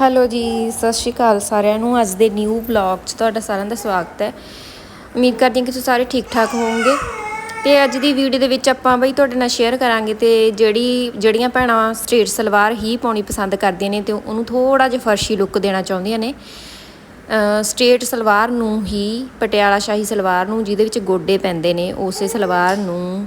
Hello ਜੀ, ਸਤਿ ਸ਼੍ਰੀ ਅਕਾਲ ਸਾਰਿਆਂ ਨੂੰ। ਅੱਜ ਦੇ ਨਿਊ ਵਲੌਗ 'ਚ ਤੁਹਾਡਾ ਸਾਰਿਆਂ ਦਾ ਸਵਾਗਤ ਹੈ। ਉਮੀਦ ਕਰਦੀ ਹਾਂ ਕਿ ਤੁਸੀਂ ਸਾਰੇ ਠੀਕ ਠਾਕ ਹੋਵੋਗੇ। ਤੇ ਅੱਜ ਦੀ ਵੀਡੀਓ ਦੇ ਵਿੱਚ ਆਪਾਂ ਬਈ ਤੁਹਾਡੇ ਨਾਲ ਸ਼ੇਅਰ ਕਰਾਂਗੇ ਤੇ ਜਿਹੜੀ, ਜਿਹੜੀਆਂ ਭੈਣਾਂ ਸਟ੍ਰੇਟ ਸਲਵਾਰ ਹੀ ਪਾਉਣੀ ਪਸੰਦ ਕਰਦੀਆਂ ਨੇ ਤੇ ਉਹਨੂੰ ਥੋੜਾ ਜਿਹਾ ਫਰਸ਼ੀ ਲੁੱਕ ਦੇਣਾ ਚਾਹੁੰਦੀਆਂ ਨੇ। ਸਟ੍ਰੇਟ ਸਲਵਾਰ ਨੂੰ ਹੀ, ਪਟਿਆਲਾ ਸ਼ਾਹੀ ਸਲਵਾਰ ਨੂੰ ਜਿਹਦੇ ਵਿੱਚ ਗੋਡੇ ਪੈਂਦੇ ਨੇ, ਉਸੇ ਸਲਵਾਰ ਨੂੰ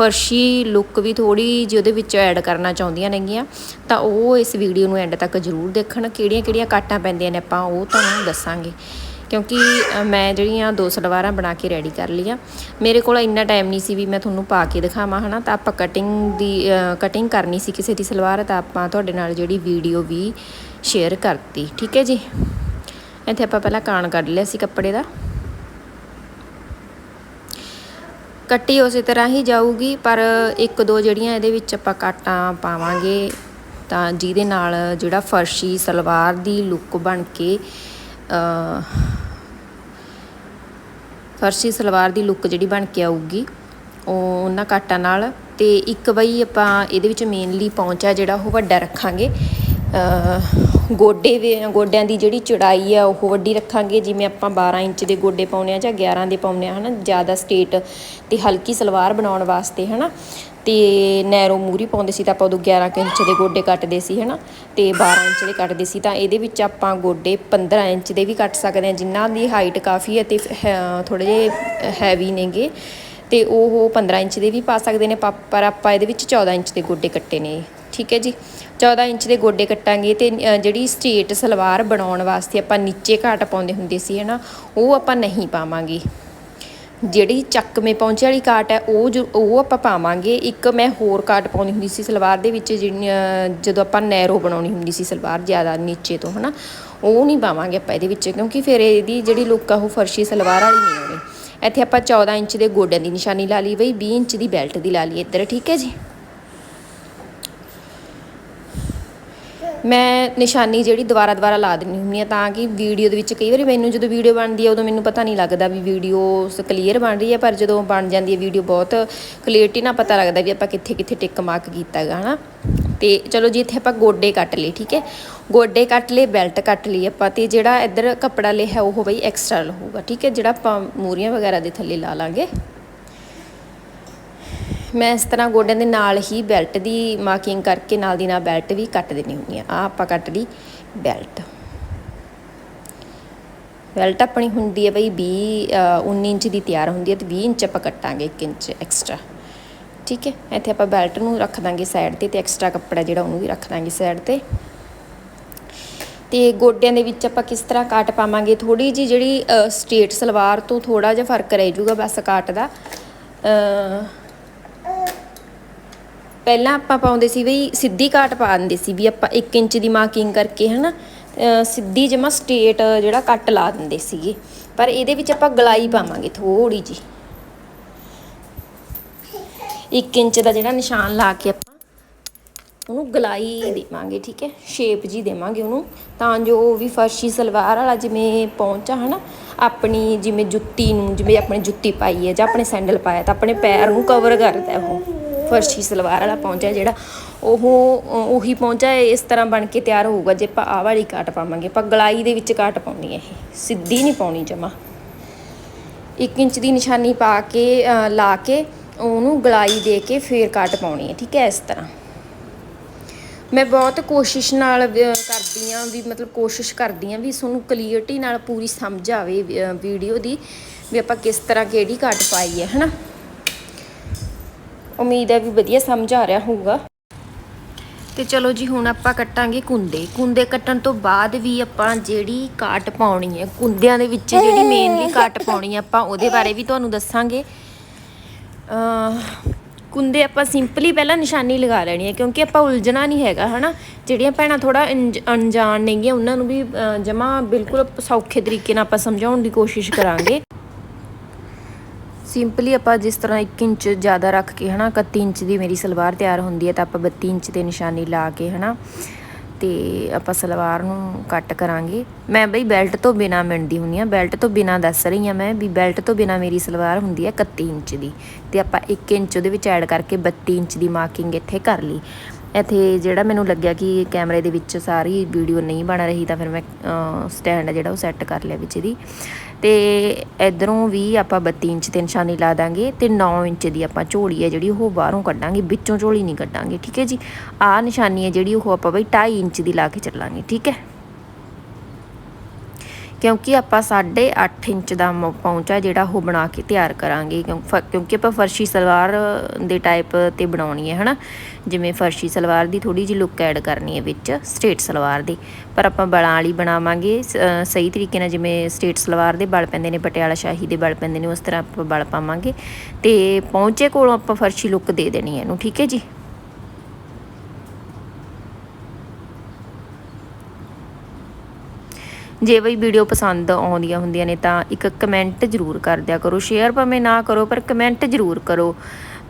ਫਰਸ਼ੀ ਲੁੱਕ ਵੀ ਥੋੜੀ ਜਿਹੀ ਉਹਦੇ ਵਿੱਚ ਐਡ ਕਰਨਾ ਚਾਹੁੰਦੀਆਂ ਨੇਗੀਆਂ, ਤਾਂ ਉਹ ਇਸ ਵੀਡੀਓ ਨੂੰ ਐਂਡ ਤੱਕ ਜ਼ਰੂਰ ਦੇਖਣ। ਕਿਹੜੀਆਂ ਕਿਹੜੀਆਂ ਕਾਟਾਂ ਪੈਂਦੀਆਂ ਨੇ ਆਪਾਂ, ਉਹ ਤੁਹਾਨੂੰ ਦੱਸਾਂਗੇ। ਕਿਉਂਕਿ ਮੈਂ ਜਿਹੜੀਆਂ ਦੋ ਸਲਵਾਰਾਂ ਬਣਾ ਕੇ ਰੈਡੀ ਕਰ ਲਈਆਂ। ਮੇਰੇ ਕੋਲ ਇੰਨਾ ਟਾਈਮ ਨਹੀਂ ਸੀ ਵੀ ਮੈਂ ਤੁਹਾਨੂੰ ਪਾ ਕੇ ਦਿਖਾਵਾਂ, ਹਨਾ? ਤਾਂ ਆਪਾਂ ਕਟਿੰਗ ਦੀ ਕਟਿੰਗ ਕਰਨੀ ਸੀ ਕਿਸੇ ਦੀ ਸਲਵਾਰ, ਤਾਂ ਆਪਾਂ ਤੁਹਾਡੇ ਨਾਲ ਜਿਹੜੀ ਵੀਡੀਓ ਵੀ ਸ਼ੇਅਰ ਕਰਤੀ। ਠੀਕ ਹੈ ਜੀ? ਇੱਥੇ ਆਪਾਂ ਪਹਿਲਾਂ ਕਾਣ ਕੱਢ ਲਿਆ ਸੀ ਕੱਪੜੇ ਦਾ। ਕੱਟੀ ਉਸੇ ਤਰ੍ਹਾਂ ਹੀ ਜਾਊਗੀ, ਪਰ ਇੱਕ ਦੋ ਜਿਹੜੀਆਂ ਇਹਦੇ ਵਿੱਚ ਆਪਾਂ ਕਾਟਾਂ ਪਾਵਾਂਗੇ, ਤਾਂ ਜਿਹਦੇ ਨਾਲ ਜਿਹੜਾ ਫਰਸ਼ੀ ਸਲਵਾਰ ਦੀ ਲੁੱਕ ਬਣ ਕੇ ਫਰਸ਼ੀ ਸਲਵਾਰ ਦੀ ਲੁੱਕ ਜਿਹੜੀ ਬਣ ਕੇ ਆਊਗੀ, ਉਹ ਉਹਨਾਂ ਕਾਟਾਂ ਨਾਲ। ਤੇ ਇੱਕ ਬਈ ਆਪਾਂ ਇਹਦੇ ਵਿੱਚ ਮੇਨਲੀ ਪਹੁੰਚਾ ਜਿਹੜਾ ਉਹ ਵੱਡਾ ਰੱਖਾਂਗੇ। ਗੋਡੇ ਵੀ ਗੋਡਿਆਂ ਦੀ ਜਿਹੜੀ ਚੌੜਾਈ ਆ, ਉਹ ਵੱਡੀ ਰੱਖਾਂਗੇ। ਜਿਵੇਂ ਆਪਾਂ 12 ਇੰਚ ਦੇ ਗੋਡੇ ਪਾਉਣੇ ਆ ਜਾਂ 11 ਦੇ ਪਾਉਣੇ ਆ, ਹਨਾ? ਜ਼ਿਆਦਾ ਸਟੇਟ ਤੇ ਹਲਕੀ ਸਲਵਾਰ ਬਣਾਉਣ ਵਾਸਤੇ, ਹਨਾ? ਤੇ ਨੈਰੋ ਮੂਰੀ ਪਾਉਂਦੇ ਸੀ ਤਾਂ ਆਪਾਂ ਉਦੋਂ 11 ਕੁ ਇੰਚ ਦੇ ਗੋਡੇ ਕੱਟਦੇ ਸੀ, ਹਨਾ? ਤੇ 12 ਇੰਚ ਦੇ ਕੱਟਦੇ ਸੀ ਤਾਂ ਇਹਦੇ ਵਿੱਚ ਆਪਾਂ ਗੋਡੇ 15 ਇੰਚ ਦੇ ਵੀ ਕੱਟ ਸਕਦੇ ਹਾਂ ਜਿਨ੍ਹਾਂ ਦੀ ਹਾਈਟ ਕਾਫੀ ਹੈ ਤੇ ਥੋੜੇ ਜਿਹੇ ਹੈਵੀ ਨੇਗੇ। ਤੇ ਉਹ 15 ਇੰਚ ਦੇ ਵੀ ਪਾ ਸਕਦੇ ਨੇ, ਪਾ- ਪਰ ਆਪਾਂ ਇਹਦੇ ਵਿੱਚ 14 ਇੰਚ ਦੇ ਗੋਡੇ ਕੱਟੇ ਨੇ ਠੀਕ ਹੈ ਜੀ। 14 ਇੰਚ ਦੇ ਗੋਡੇ ਕੱਟਾਂਗੇ ਤੇ ਜਿਹੜੀ ਸਟ੍ਰੇਟ ਸਲਵਾਰ ਬਣਾਉਣ ਵਾਸਤੇ ਆਪਾਂ ਨੀਚੇ ਘਾਟ ਪਾਉਂਦੇ ਹੁੰਦੇ ਸੀ, ਹਨਾ, ਉਹ ਆਪਾਂ ਨਹੀਂ ਪਾਵਾਂਗੇ। ਜਿਹੜੀ ਚੱਕਵੇਂ ਪਹੁੰਚੇ ਵਾਲੀ ਕਾਟ ਹੈ, ਉਹ ਜੋ- ਉਹ ਆਪਾਂ ਪਾਵਾਂਗੇ। ਇੱਕ ਮੈਂ ਹੋਰ ਕਾਟ ਪਾਉਂਦੀ ਹੁੰਦੀ ਸੀ ਸਲਵਾਰ ਦੇ ਵਿੱਚ ਜਿਹੜੀ ਜਦੋਂ ਆਪਾਂ ਨੈਰੋ ਬਣਾਉਣੀ ਹੁੰਦੀ ਸੀ ਸਲਵਾਰ ਜ਼ਿਆਦਾ ਨੀਚੇ ਤੋਂ, ਹਨਾ, ਉਹ ਨਹੀਂ ਪਾਵਾਂਗੇ ਆਪਾਂ ਇਹਦੇ ਵਿੱਚ, ਕਿਉਂਕਿ ਫਿਰ ਇਹਦੀ ਜਿਹੜੀ ਲੁੱਕ ਆ, ਉਹ ਫਰਸ਼ੀ ਸਲਵਾਰ ਵਾਲੀ ਨਹੀਂ ਆਉਣੀ। ਇੱਥੇ ਆਪਾਂ 14 ਇੰਚ ਦੇ ਗੋਡਿਆਂ ਦੀ ਨਿਸ਼ਾਨੀ ਲਾ ਲਈ ਬਈ 20 ਇੰਚ ਦੀ ਬੈਲਟ ਦੀ ਲਾ ਲਈ ਇੱਧਰ, ਠੀਕ ਹੈ ਜੀ। ਮੈਂ ਨਿਸ਼ਾਨੀ ਜਿਹੜੀ ਦੁਬਾਰਾ ਦੁਬਾਰਾ ਲਾ ਦਿੰਦੀ ਹੁੰਦੀ ਆ ਤਾਂ ਕਿ ਵੀਡੀਓ ਦੇ ਵਿੱਚ ਕਈ ਵਾਰੀ ਮੈਨੂੰ ਜਦੋਂ ਵੀਡੀਓ ਬਣਦੀ ਹੈ ਉਦੋਂ ਮੈਨੂੰ ਪਤਾ ਨਹੀਂ ਲੱਗਦਾ ਵੀ ਵੀਡੀਓ ਕਲੀਅਰ ਬਣ ਰਹੀ ਹੈ ਪਰ ਜਦੋਂ ਬਣ ਜਾਂਦੀ ਹੈ ਵੀਡੀਓ ਬਹੁਤ ਕਲੀਅਰਟੀ ਨਾਲ ਪਤਾ ਲੱਗਦਾ ਵੀ ਆਪਾਂ ਕਿੱਥੇ ਕਿੱਥੇ ਟਿਕ ਮਾਰਕ ਕੀਤਾ ਹੈਗਾ ਹਨਾ? ਤੇ ਚਲੋ ਜੀ, ਇੱਥੇ ਆਪਾਂ ਗੋਡੇ ਕੱਟ ਲਏ, ਠੀਕ ਹੈ? ਗੋਡੇ ਕੱਟ ਲਏ, ਬੈਲਟ ਕੱਟ ਲਈ ਆਪਾਂ ਤੇ ਜਿਹੜਾ ਇੱਧਰ ਕੱਪੜਾ ਲਿਆ ਉਹ ਬਈ ਐਕਸਟਰਾ ਹੋਊਗਾ, ਠੀਕ ਹੈ? ਜਿਹੜਾ ਆਪਾਂ ਮੂਰੀਆਂ ਵਗੈਰਾ ਦੇ ਥੱਲੇ ਲਾ ਲਾਂਗੇ। ਮੈਂ ਇਸ ਤਰ੍ਹਾਂ ਗੋਡਿਆਂ ਦੇ ਨਾਲ ਹੀ ਬੈਲਟ ਦੀ ਮਾਰਕਿੰਗ ਕਰਕੇ ਨਾਲ ਦੀ ਨਾਲ ਬੈਲਟ ਵੀ ਕੱਟ ਦੇਣੀ ਹੁੰਦੀ ਆ ਆ ਆਪਾਂ ਕੱਟ ਲਈ ਬੈਲਟ ਬੈਲਟ ਆਪਣੀ ਹੁੰਦੀ ਹੈ ਬਈ 20 ਅ, 19 ਇੰਚ ਦੀ ਤਿਆਰ ਹੁੰਦੀ ਹੈ ਤੇ 20 ਇੰਚ ਆਪਾਂ ਕੱਟਾਂਗੇ 1 ਇੰਚ ਐਕਸਟਰਾ ਠੀਕ ਹੈ? ਇੱਥੇ ਆਪਾਂ ਬੈਲਟ ਨੂੰ ਰੱਖ ਦਾਂਗੇ ਸਾਈਡ ਤੇ ਤੇ ਐਕਸਟਰਾ ਕੱਪੜਾ ਜਿਹੜਾ ਉਹਨੂੰ ਵੀ ਰੱਖ ਦਾਂਗੇ ਸਾਈਡ ਤੇ। ਤੇ ਗੋਡਿਆਂ ਦੇ ਵਿੱਚ ਆਪਾਂ ਕਿਸ ਤਰ੍ਹਾਂ ਕਾਟ ਪਾਵਾਂਗੇ? ਥੋੜੀ ਜੀ ਜਿਹੜੀ ਸਟੇਟ ਸਲਵਾਰ ਤੋਂ ਥੋੜਾ ਜਿਹਾ ਫ਼ਰਕ ਰਹਿ ਜਾਊਗਾ ਬਸ ਕਾਟ ਦਾ। ਪਹਿਲਾਂ ਆਪਾਂ ਪਾਉਂਦੇ ਸੀ ਬਈ ਸਿੱਧੀ ਕਾਟ ਪਾ ਦਿੰਦੇ ਸੀ ਵੀ ਆਪਾਂ 1 ਇੰਚ ਦੀ ਮਾਰਕਿੰਗ ਕਰਕੇ ਹਨਾ, ਅਹ ਸਿੱਧੀ ਜਮਾ ਸਟੇਟ ਜਿਹੜਾ ਕੱਟ ਲਾ ਦਿੰਦੇ ਸੀਗੇ। ਪਰ ਇਹਦੇ ਵਿੱਚ ਆਪਾਂ ਗਲਾਈ ਪਾਵਾਂਗੇ ਥੋੜੀ ਜੀ 1 ਇੰਚ ਦਾ ਜਿਹੜਾ ਨਿਸ਼ਾਨ ਲਾ ਕੇ ਆਪਾਂ ਉਹਨੂੰ ਗਲਾਈ ਦੇਵਾਂਗੇ, ਠੀਕ ਹੈ? ਸ਼ੇਪ ਜੀ ਦੇਵਾਂਗੇ ਉਹਨੂੰ। ਤਾਂ ਜੋ ਵੀ ਫਰਸ਼ੀ ਸਲਵਾਰ ਵਾਲਾ ਜਿਵੇਂ ਪਹੁੰਚਾ ਹਨਾ, ਆਪਣੀ ਜਿਵੇਂ ਜੁੱਤੀ ਨੂੰ, ਜਿਵੇਂ ਆਪਣੇ ਜੁੱਤੀ ਪਾਈ ਹੈ ਜਾਂ ਆਪਣੇ ਸੈਂਡਲ ਪਾਇਆ ਤਾਂ ਆਪਣੇ ਪੈਰ ਨੂੰ ਕਵਰ ਕਰਦਾ ਉਹ। ਫਰਸ਼ੀ ਸਲਵਾਰ ਵਾਲਾ ਪਹੁੰਚਾ ਜਿਹੜਾ, ਉਹ, ਉਹੀ ਪਹੁੰਚਾ ਇਸ ਤਰ੍ਹਾਂ ਬਣ ਕੇ ਤਿਆਰ ਹੋਊਗਾ, ਜੇ ਆਪਾਂ ਆਹ ਵਾਲੀ ਕਾਟ ਪਾਵਾਂਗੇ। ਆਪਾਂ ਗਲਾਈ ਦੇ ਵਿੱਚ ਕਾਟ ਪਾਉਣੀ ਹੈ ਇਹ, ਸਿੱਧੀ ਨਹੀਂ ਪਾਉਣੀ ਜਮਾ। 1 ਇੰਚ ਦੀ ਨਿਸ਼ਾਨੀ ਪਾ ਕੇ ਲਾ ਕੇ, ਉਹਨੂੰ ਗਲਾਈ ਦੇ ਕੇ ਫੇਰ ਕੱਟ ਪਾਉਣੀ ਹੈ, ਠੀਕ ਹੈ, ਇਸ ਤਰ੍ਹਾਂ। ਮੈਂ ਬਹੁਤ ਕੋਸ਼ਿਸ਼ ਨਾਲ ਕਰਦੀ ਆ ਵੀ, ਮਤਲਬ ਕੋਸ਼ਿਸ਼ ਕਰਦੀ ਆ ਵੀ ਤੁਹਾਨੂੰ ਕਲੀਅਰਟੀ ਨਾਲ ਪੂਰੀ ਸਮਝ ਆਵੇ ਵੀਡੀਓ ਦੀ, ਵੀ ਆਪਾਂ ਕਿਸ ਤਰ੍ਹਾਂ ਕਿਹੜੀ ਕੱਟ ਪਾਈ ਹੈ, ਹਨਾ? ਉਮੀਦ ਹੈ ਵੀ ਵਧੀਆ ਸਮਝ ਆ ਰਿਹਾ ਹੋਊਗਾ। ਤੇ ਚਲੋ ਜੀ, ਹੁਣ ਆਪਾਂ ਕੱਟਾਂਗੇ ਕੁੰਦੇ ਕੁੰਦੇ ਕੱਟਣ ਤੋਂ ਬਾਅਦ ਵੀ ਆਪਾਂ ਜਿਹੜੀ ਕਾਟ ਪਾਉਣੀ ਹੈ ਕੁੰਦਿਆਂ ਦੇ ਵਿੱਚ ਜਿਹੜੀ ਮੇਨਲੀ ਕਾਟ ਪਾਉਣੀ ਹੈ, ਆਪਾਂ ਉਹਦੇ ਬਾਰੇ ਵੀ ਤੁਹਾਨੂੰ ਦੱਸਾਂਗੇ। ਕੁੰਦੇ ਆਪਾਂ ਸਿੰਪਲੀ ਪਹਿਲਾਂ ਨਿਸ਼ਾਨੀ ਲਗਾ ਲੈਣੀ ਹੈ, ਕਿਉਂਕਿ ਆਪਾਂ ਉਲਝਣਾ ਨਹੀਂ ਹੈਗਾ, ਹਨਾ? ਜਿਹੜੀਆਂ ਭੈਣਾਂ ਥੋੜਾ ਅਣਜਾਣ ਨੇਗੀਆਂ, ਉਹਨਾਂ ਨੂੰ ਵੀ ਜਮਾ ਬਿਲਕੁਲ ਸੌਖੇ ਤਰੀਕੇ ਨਾਲ ਆਪਾਂ ਸਮਝਾਉਣ ਦੀ ਕੋਸ਼ਿਸ਼ ਕਰਾਂਗੇ। ਸਿੰਪਲੀ ਆਪਾਂ ਜਿਸ ਤਰ੍ਹਾਂ 1 ਇੰਚ ਜ਼ਿਆਦਾ ਰੱਖ ਕੇ ਹਨਾ 31 ਇੰਚ ਦੀ ਮੇਰੀ ਸਲਵਾਰ ਤਿਆਰ ਹੁੰਦੀ ਹੈ ਤਾਂ ਆਪਾਂ 32 ਇੰਚ ਤੇ ਨਿਸ਼ਾਨੀ ਲਾ ਕੇ ਹਨਾ, ਤੇ ਆਪਾਂ ਸਲਵਾਰ ਨੂੰ ਕੱਟ ਕਰਾਂਗੇ। ਮੈਂ ਬਈ ਬੈਲਟ ਤੋਂ ਬਿਨਾ ਮਿਣਦੀ ਹੁੰਦੀ ਆ ਬੈਲਟ ਤੋਂ ਬਿਨਾ ਦੱਸ ਰਹੀ ਆ ਮੈਂ ਵੀ ਬੈਲਟ ਤੋਂ ਬਿਨਾ ਮੇਰੀ ਸਲਵਾਰ ਹੁੰਦੀ ਹੈ 31 ਇੰਚ ਦੀ, ਤੇ ਆਪਾਂ 1 ਇੰਚ ਉਹਦੇ ਵਿੱਚ ਐਡ ਕਰਕੇ 32 ਇੰਚ ਦੀ ਮਾਰਕਿੰਗ ਇੱਥੇ ਕਰ ਲਈ। ਇੱਥੇ ਜਿਹੜਾ ਮੈਨੂੰ ਲੱਗਿਆ ਕਿ ਕੈਮਰੇ ਦੇ ਵਿੱਚ ਸਾਰੀ ਵੀਡੀਓ ਨਹੀਂ ਬਣ ਰਹੀ ਤਾਂ ਫਿਰ ਮੈਂ ਸਟੈਂਡ ਜਿਹੜਾ ਉਹ ਸੈੱਟ ਕਰ ਲਿਆ ਵਿੱਚ ਦੀ ਤੇ ਇਧਰੋਂ ਵੀ ਆਪਾਂ 32 ਇੰਚ ਤੇ ਨਿਸ਼ਾਨੀ ਲਾ ਦਾਂਗੇ ਤੇ 9 ਇੰਚ ਦੀ ਆਪਾਂ ਝੋਲੀ ਹੈ ਜਿਹੜੀ ਉਹ ਬਾਹਰੋਂ ਕੱਢਾਂਗੇ, ਵਿੱਚੋਂ ਝੋਲੀ ਨਹੀਂ ਕੱਢਾਂਗੇ, ਠੀਕ ਹੈ ਜੀ? ਆਹ ਨਿਸ਼ਾਨੀ ਹੈ ਜਿਹੜੀ ਉਹ ਆਪਾਂ ਬਈ 2.5 ਇੰਚ ਦੀ ਲਾ ਕੇ ਚੱਲਾਂਗੇ, ਠੀਕ ਹੈ? ਕਿਉਂਕਿ ਆਪਾਂ 8.5 ਇੰਚ ਦਾ ਮ- ਪੌਂਚਾ ਜਿਹੜਾ ਉਹ ਬਣਾ ਕੇ ਤਿਆਰ ਕਰਾਂਗੇ, ਕਿਉਂ- ਫ- ਕਿਉਂਕਿ ਆਪਾਂ ਫਰਸ਼ੀ ਸਲਵਾਰ ਦੇ ਟਾਈਪ ਤੇ ਬਣਾਉਣੀ ਹੈ, ਹਨਾ? ਜਿਵੇਂ ਫਰਸ਼ੀ ਸਲਵਾਰ ਦੀ ਥੋੜੀ ਜਿਹੀ ਲੁੱਕ ਐਡ ਕਰਨੀ ਹੈ ਵਿੱਚ ਸਟੇਟ ਸਲਵਾਰ ਦੀ। ਪਰ ਆਪਾਂ ਬਲਾਂ ਵਾਲੀ ਬਣਾਵਾਂਗੇ, ਸ- ਸਹੀ ਤਰੀਕੇ ਨਾਲ ਜਿਵੇਂ ਸਟੇਟ ਸਲਵਾਰ ਦੇ ਬਲ ਪੈਂਦੇ ਨੇ, ਪਟਿਆਲਾ ਸ਼ਾਹੀ ਦੇ ਬਲ ਪੈਂਦੇ ਨੇ, ਉਸ ਤਰ੍ਹਾਂ ਆਪਾਂ ਬਲ ਪਾਵਾਂਗੇ। ਤੇ ਪੌਂਚੇ ਕੋਲੋਂ ਆਪਾਂ ਫਰਸ਼ੀ ਲੁੱਕ ਦੇ ਦੇਣੀ ਹੈ ਇਹਨੂੰ, ਠੀਕ ਹੈ ਜੀ? ਜੇ ਬਈ ਵੀਡੀਓ ਪਸੰਦ ਆਉਂਦੀਆਂ ਹੁੰਦੀਆਂ ਨੇ ਤਾਂ ਇੱਕ ਕਮੈਂਟ ਜ਼ਰੂਰ ਕਰ ਦਿਆ ਕਰੋ, ਸ਼ੇਅਰ ਭਾਵੇਂ ਨਾ ਕਰੋ, ਪਰ ਕਮੈਂਟ ਜ਼ਰੂਰ ਕਰੋ।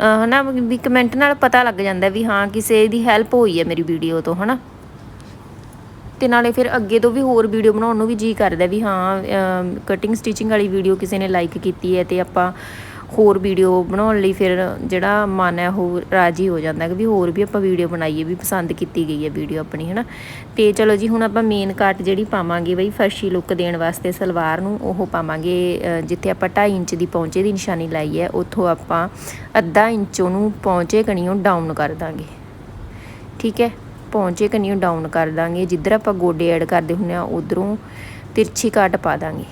ਅਹ ਹਨਾ, ਵੀ ਕਮੈਂਟ ਨਾਲ ਪਤਾ ਲੱਗ ਜਾਂਦਾ ਵੀ ਹਾਂ, ਕਿਸੇ ਦੀ ਹੈਲਪ ਹੋਈ ਹੈ ਮੇਰੀ ਵੀਡੀਓ ਤੋਂ, ਹਨਾ। ਤੇ ਨਾਲੇ ਫਿਰ ਅੱਗੇ ਤੋਂ ਵੀ ਹੋਰ ਵੀਡੀਓ ਬਣਾਉਣ ਨੂੰ ਵੀ ਜੀ ਕਰਦਾ ਵੀ ਹਾਂ ਕਟਿੰਗ ਸਟਿਚਿੰਗ ਵਾਲੀ ਵੀਡੀਓ ਕਿਸੇ ਨੇ ਲਾਈਕ ਕੀਤੀ ਹੈ ਤੇ ਆਪਾਂ ਹੋਰ ਵੀਡੀਓ ਬਣਾਉਣ ਲਈ ਫਿਰ ਜਿਹੜਾ ਮਨ ਹੈ ਉਹ ਰਾਜੀ ਹੋ ਜਾਂਦਾ ਕਿ ਵੀ ਹੋਰ ਵੀ ਆਪਾਂ ਵੀਡੀਓ ਬਣਾਈਏ, ਵੀ ਪਸੰਦ ਕੀਤੀ ਗਈ ਹੈ ਵੀਡੀਓ ਆਪਣੀ ਹੈ ਨਾ ਤੇ ਚਲੋ ਜੀ, ਹੁਣ ਆਪਾਂ ਮੇਨ ਕੱਟ ਜਿਹੜੀ ਪਾਵਾਂਗੇ ਬਈ ਫਰਸ਼ੀ ਲੁੱਕ ਦੇਣ ਵਾਸਤੇ ਸਲਵਾਰ ਨੂੰ, ਉਹ ਪਾਵਾਂਗੇ ਜਿੱਥੇ ਆਪਾਂ 2.5 ਇੰਚ ਦੀ ਪੌਂਚੇ ਦੀ ਨਿਸ਼ਾਨੀ ਲਾਈ ਹੈ, ਉੱਥੋਂ ਆਪਾਂ ਅੱਧਾ ਇੰਚ ਉਹਨੂੰ ਪੌਂਚੇ ਕਣੀਓ ਡਾਊਨ ਕਰ ਦਾਂਗੇ। ਠੀਕ ਹੈ? ਪੌਂਚੇ ਕਨੀਓ ਡਾਊਨ ਕਰ ਦਾਂਗੇ, ਜਿੱਧਰ ਆਪਾਂ ਗੋਡੇ ਐਡ ਕਰਦੇ ਹੁੰਨੇ ਆ, ਉਧਰੋਂ ਤਿਰਛੀ ਕਾਟ ਪਾ ਦਾਂਗੇ।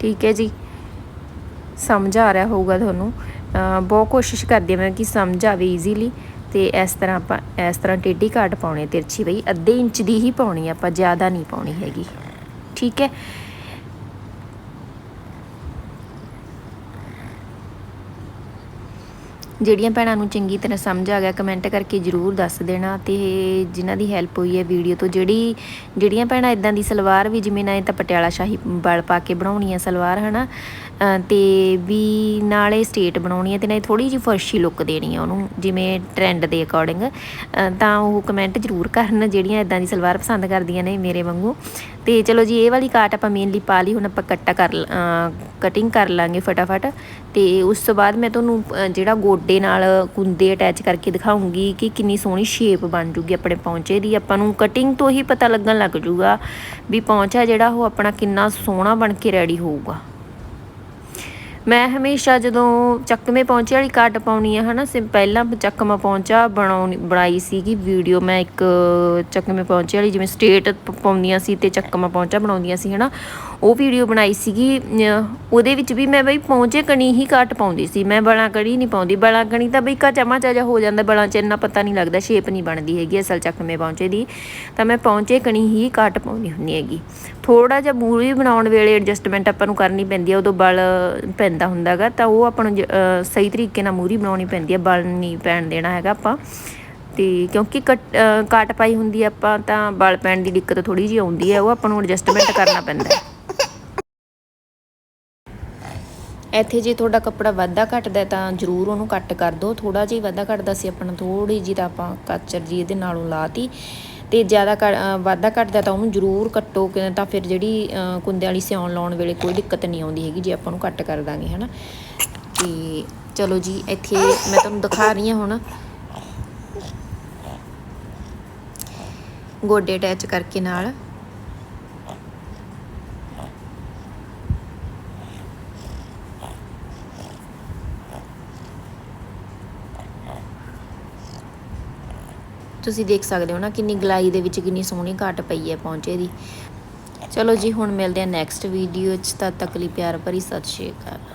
ਠੀਕ ਹੈ ਜੀ? ਸਮਝ ਆ ਰਿਹਾ ਹੋਊਗਾ ਤੁਹਾਨੂੰ। ਬਹੁਤ ਕੋਸ਼ਿਸ਼ ਕਰਦੀ ਮੈਂ ਕਿ ਸਮਝ ਆਵੇ ਈਜ਼ੀਲੀ ਤੇ ਇਸ ਤਰ੍ਹਾਂ ਆਪਾਂ ਇਸ ਤਰ੍ਹਾਂ ਟੇਢੀ ਕਾਟ ਪਾਉਣੀ ਤਿਰਛੀ ਬਈ, ਅੱਧੇ ਇੰਚ ਦੀ ਹੀ ਪਾਉਣੀ ਆਪਾਂ ਜ਼ਿਆਦਾ ਨਹੀਂ ਪਾਉਣੀ ਹੈਗੀ। ਠੀਕ ਹੈ? ਜਿਹੜੀਆਂ ਭੈਣਾਂ ਨੂੰ ਚੰਗੀ ਤਰ੍ਹਾਂ ਸਮਝ ਆ ਗਿਆ ਕਮੈਂਟ ਕਰਕੇ ਜਰੂਰ ਦੱਸ ਦੇਣਾ ਤੇ ਜਿਨ੍ਹਾਂ ਦੀ ਹੈਲਪ ਹੋਈ ਹੈ ਵੀਡੀਓ ਤੋਂ। ਜਿਹੜੀ, ਜਿਹੜੀਆਂ ਭੈਣਾਂ ਇਦਾਂ ਦੀ ਸਲਵਾਰ ਵੀ ਜਿਵੇਂ ਨਾ ਇਹ ਤਾਂ ਪਟਿਆਲਾ ਸ਼ਾਹੀ ਬਲ ਪਾ ਕੇ ਬਣਾਉਣੀ ਹੈ ਸਲਵਾਰ, ਹਨਾ? ਅਹ ਤੇ ਵੀ ਨਾਲੇ ਸਟੇਟ ਬਣਾਉਣੀ ਹੈ ਤੇ ਨਾਲੇ ਥੋੜੀ ਜਿਹੀ ਫਰਸ਼ੀ ਲੁੱਕ ਦੇਣੀ ਹੈ ਉਹਨੂੰ, ਜਿਵੇਂ ਟ੍ਰੈਂਡ ਦੇ ਅਕੋਰਡਿੰਗ ਤਾਂ ਉਹ ਕਮੈਂਟ ਜਰੂਰ ਕਰਨ, ਜਿਹੜੀਆਂ ਇਦਾਂ ਦੀ ਸਲਵਾਰ ਪਸੰਦ ਕਰਦੀਆਂ ਨੇ ਮੇਰੇ ਵਾਂਗੂ। ਤੇ ਚਲੋ ਜੀ, ਇਹ ਵਾਲੀ ਕਾਟ ਆਪਾਂ ਮੇਨਲੀ ਪਾ ਲਈ, ਹੁਣ ਆਪਾਂ ਕੱਟਾ ਕਰ ਕਟਿੰਗ ਕਰ ਲਾਂਗੇ ਫਟਾਫਟ। ਤੇ ਉਸ ਤੋਂ ਬਾਅਦ ਮੈਂ ਤੁਹਾਨੂੰ ਜਿਹੜਾ ਗੋਡੇ ਨਾਲ ਕੁੰਦੇ ਅਟੈਚ ਕਰਕੇ ਦਿਖਾਉਂਗੀ ਕਿ ਕਿੰਨੀ ਸੋਹਣੀ ਸ਼ੇਪ ਬਣ ਜੂਗੀ ਆਪਣੇ ਪੌਂਚੇ ਦੀ। ਆਪਾਂ ਨੂੰ ਕਟਿੰਗ ਤੋਂ ਹੀ ਪਤਾ ਲੱਗਣ ਲੱਗ ਜੂਗਾ ਵੀ ਪੌਂਚਾ ਜਿਹੜਾ ਉਹ ਆਪਣਾ ਕਿੰਨਾ ਸੋਹਣਾ ਬਣ ਕੇ ਰੈਡੀ ਹੋਊਗਾ। ਮੈਂ ਹਮੇਸ਼ਾ ਜਦੋਂ ਚੱਕਵੇਂ ਪੌਂਚੇ ਵਾਲੀ ਕਾਟ ਪਾਉਣੀ ਆ, ਹਨਾ, ਸਿੰ, ਪਹਿਲਾਂ ਚੱਕਮਾ ਪੌਂਚਾ ਬਣਾਉਣੀ, ਬਣਾਈ ਸੀਗੀ ਵੀਡੀਓ ਮੈਂ ਇੱਕ ਚੱਕਵੇਂ ਪੌਂਚੇ ਵਾਲੀ ਜਿਵੇਂ ਸਟੇਟ ਪਾਉਂਦੀਆਂ ਸੀ ਤੇ ਚੱਕਮਾ ਪੌਂਚਾ ਬਣਾਉਂਦੀਆਂ ਸੀ, ਹਨਾ ਉਹ ਵੀਡੀਓ ਬਣਾਈ ਸੀਗੀ ਉਹਦੇ ਵਿੱਚ ਵੀ ਮੈਂ ਬਈ ਪਹੁੰਚੇ ਕਣੀ ਹੀ ਘੱਟ ਪਾਉਂਦੀ ਸੀ। ਮੈਂ ਬਲਾਂ ਕਣੀ ਨਹੀਂ ਪਾਉਂਦੀ। ਬਲਾਂ ਕਣੀ ਤਾਂ ਬਈ ਕੱਚਾ ਚਮਾ ਚਾਜਾ ਹੋ ਜਾਂਦਾ। ਬਲਾਂ ਚ ਇੰਨਾ ਪਤਾ ਨਹੀਂ ਲੱਗਦਾ ਸ਼ੇਪ ਨਹੀਂ ਬਣਦੀ ਹੈਗੀ ਅਸਲ ਚੱਕਵੇਂ ਪਹੁੰਚੇ ਦੀ। ਤਾਂ ਮੈਂ ਪਹੁੰਚੇ ਕਣੀ ਹੀ ਘੱਟ ਪਾਉਂਦੀ ਹੁੰਦੀ ਹੈਗੀ। ਥੋੜਾ ਜਿਹਾ ਮੂਰੀ ਬਣਾਉਣ ਵੇਲੇ ਐਡਜਸਟਮੈਂਟ ਆਪਾਂ ਨੂੰ ਕਰਨੀ ਪੈਂਦੀ ਹੈ ਉਦੋਂ ਬਲ ਪੈਂਦਾ ਹੁੰਦਾਗਾ। ਤਾਂ ਉਹ ਆਪਾਂ ਨੂੰ ਸਹੀ ਤਰੀਕੇ ਨਾਲ ਮੂਰੀ ਬਣਾਉਣੀ ਪੈਂਦੀ ਹੈ ਬਲ ਨਹੀਂ ਪੈਣ ਦੇਣਾ ਹੈਗਾ ਆਪਾਂ। ਤੇ ਕਿਉਂਕਿ ਕੱਟ ਕਾਟ ਪਾਈ ਹੁੰਦੀ ਆਪਾਂ, ਤਾਂ ਬਲ ਪੈਣ ਦੀ ਦਿੱਕਤ ਥੋੜੀ ਜਿਹੀ ਆਉਂਦੀ ਹੈ ਉਹ ਆਪਾਂ ਨੂੰ ਐਡਜਸਟਮੈਂਟ ਕਰਨਾ ਪੈਂਦਾ। ਹੈ ਇੱਥੇ ਜੇ ਤੁਹਾਡਾ ਕੱਪੜਾ ਵਾਧਾ ਘਟਦਾ ਤਾਂ ਜ਼ਰੂਰ ਉਹਨੂੰ ਕੱਟ ਕਰ ਦਿਓ। ਥੋੜਾ ਜਿਹਾ ਹੀ ਵਾਧਾ ਘਟਦਾ ਸੀ ਆਪਣਾ ਥੋੜੀ ਜਿਹੀ ਤਾਂ ਆਪਾਂ ਕਾਚਰ ਜੀ ਇਹਦੇ ਨਾਲੋਂ ਲਾਤੀ। ਤੇ ਜ਼ਿਆਦਾ ਘ- ਅਹ, ਵਾਧਾ ਘਟਦਾ ਤਾਂ ਉਹਨੂੰ ਜ਼ਰੂਰ ਕੱਟੋ ਤਾਂ ਫਿਰ ਜਿਹੜੀ, ਅਹ ਕੁੰਦੇ ਵਾਲੀ ਸਿਉਣ ਲਾਉਣ ਵੇਲੇ ਕੋਈ ਦਿੱਕਤ ਨਹੀਂ ਆਉਂਦੀ ਹੈਗੀ ਜੇ ਆਪਾਂ ਉਹਨੂੰ ਕੱਟ ਕਰ ਦਾਂਗੇ, ਹਨਾ। ਤੇ ਚਲੋ ਜੀ, ਇੱਥੇ ਮੈਂ ਤੁਹਾਨੂੰ ਦਿਖਾ ਰਹੀ ਹਾਂ ਹੁਣ। ਗੋਡੇ ਅਟੈਚ ਕਰਕੇ ਨਾਲ। ਤੁਸੀਂ ਦੇਖ ਸਕਦੇ ਹੋ ਨਾ ਕਿੰਨੀ ਗਲਾਈ ਦੇ ਵਿੱਚ ਕਿੰਨੀ ਸੋਹਣੀ ਘਾਟ ਪਈ ਹੈ ਪਹੁੰਚੇ ਦੀ। ਚਲੋ ਜੀ, ਹੁਣ ਮਿਲਦੇ ਆ ਨੈਕਸਟ ਵੀਡੀਓ 'ਚ। ਤਦ ਤੱਕ ਲਈ ਪਿਆਰ ਭਰੀ ਸਤਿ ਸ਼੍ਰੀ ਅਕਾਲ।